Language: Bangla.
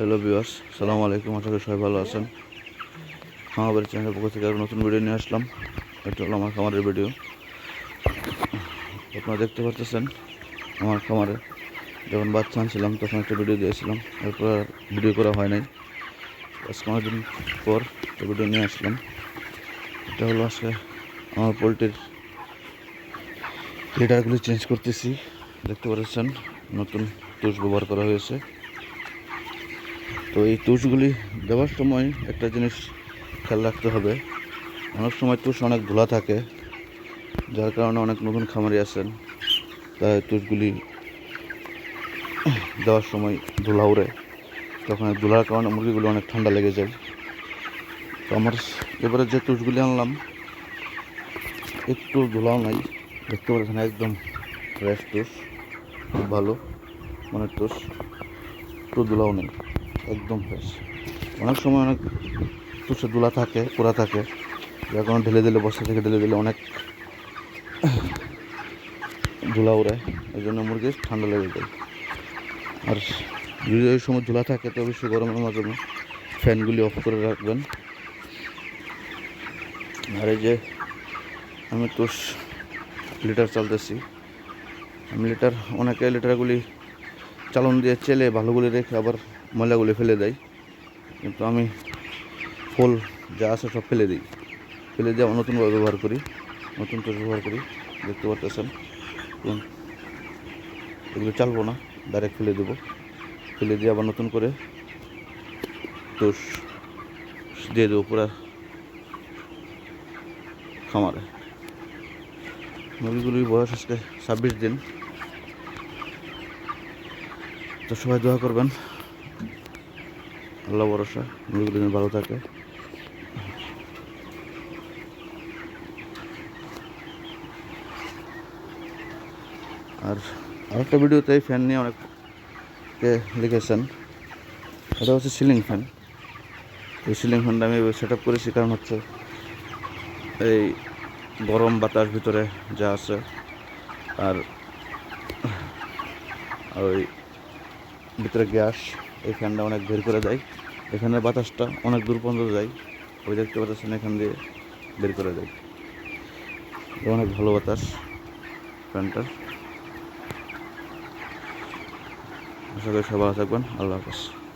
হ্যালো বিওয়ার্স সালামু আলাইকুম আশা করি সবাই ভালো আছেন। খামারের চ্যানেলের পক্ষ থেকে আরও নতুন ভিডিও নিয়ে আসলাম। এটা হলো আমার খামারের ভিডিও আপনারা দেখতে পাচ্ছেন আমার খামারে যখন বাচ্চা আনছিলাম, তখন একটা ভিডিও দিয়েছিলাম। এরপর ভিডিও করা হয় নাই। আজকে অনেকদিন পর একটা ভিডিও নিয়ে আসলাম। এটা হলো আজকে আমার পোলট্রির লিটারগুলি চেঞ্জ করতেছি। দেখতে পাচ্ছেন নতুন তুষ ব্যবহার করা হয়েছে। তো এই তুষগুলি দেওয়ার সময় একটা জিনিস খেয়াল রাখতে হবে। অনেক সময় তুষ অনেক ধুলা থাকে, যার কারণে অনেক নতুন খামারি আছেন তাই তুষগুলি দেওয়ার সময় ধুলা উড়ে। তখন ধুলার কারণে মুরগিগুলো অনেক ঠান্ডা লেগে যায়। তো আমার এবারে যে তুষগুলি আনলাম, একটু ধুলাও নাই। দেখতে পাচ্ছেন একদম ফ্রেশ তুষ, খুব ভালো মানে তুষ। একটু ধুলাও নেই। একদম ফ্রেশ অনেক সময় অনেক তুষে ধুলা থাকে, পোড়া থাকে। যার কারণে ঢেলে দিলে, বস্তা থেকে ঢেলে দিলে অনেক ধুলা উড়ে। এই জন্য মুরগির ঠান্ডা লেগে যায়। আর যদি ওই সময় ধুলা থাকে তো অবশ্যই গরমের মাধ্যমে ফ্যানগুলি অফ করে রাখবেন। আর এই যে আমি তুষ লিটার চালতেছি। আমি লিটার, অনেকে লিটারগুলি চালন দিয়ে চেলে ভালোগুলি রেখে আবার ময়লাগুলি ফেলে দেয়। কিন্তু আমি ফুল যা আছে সব ফেলে দিই। ফেলে দিয়ে নতুনভাবে ব্যবহার করি, নতুন তুষ ব্যবহার করি, দেখতে পারতেছেন? এগুলো চালবো না ডাইরেক্ট ফেলে দেবো। ফেলে দিয়ে আবার নতুন করে তুষ দিয়ে দেবো পুরা খামারে। মুরগিগুলির বয়স আজকে ছাব্বিশ দিন। তো সবাই দোয়া করবেন। আল্লাহ ভরসা। মুরগিগুলি ভালো থাকে। আর আরেকটা ভিডিওতে এই ফ্যান নিয়ে অনেকে লিখেছেন। এটা হচ্ছে সিলিং ফ্যান এই সিলিং ফ্যানটা আমি সেট আপ করেছি কারণ হচ্ছে এই গরম বাতাস ভিতরে যা আছে। আর ওই ভিতরে গ্যাস। এই ফ্যানটা অনেক বের করে দেয়। এখানের বাতাসটা অনেক দূর পর্যন্ত যায়। ওই দেখতে পাচ্ছেন এখান দিয়ে বের করে দেয়। অনেক ভালো বাতাস ফ্যানটার। আশা করি সবাই থাকবেন। আল্লাহ হাফেজ।